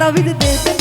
তবে দেশে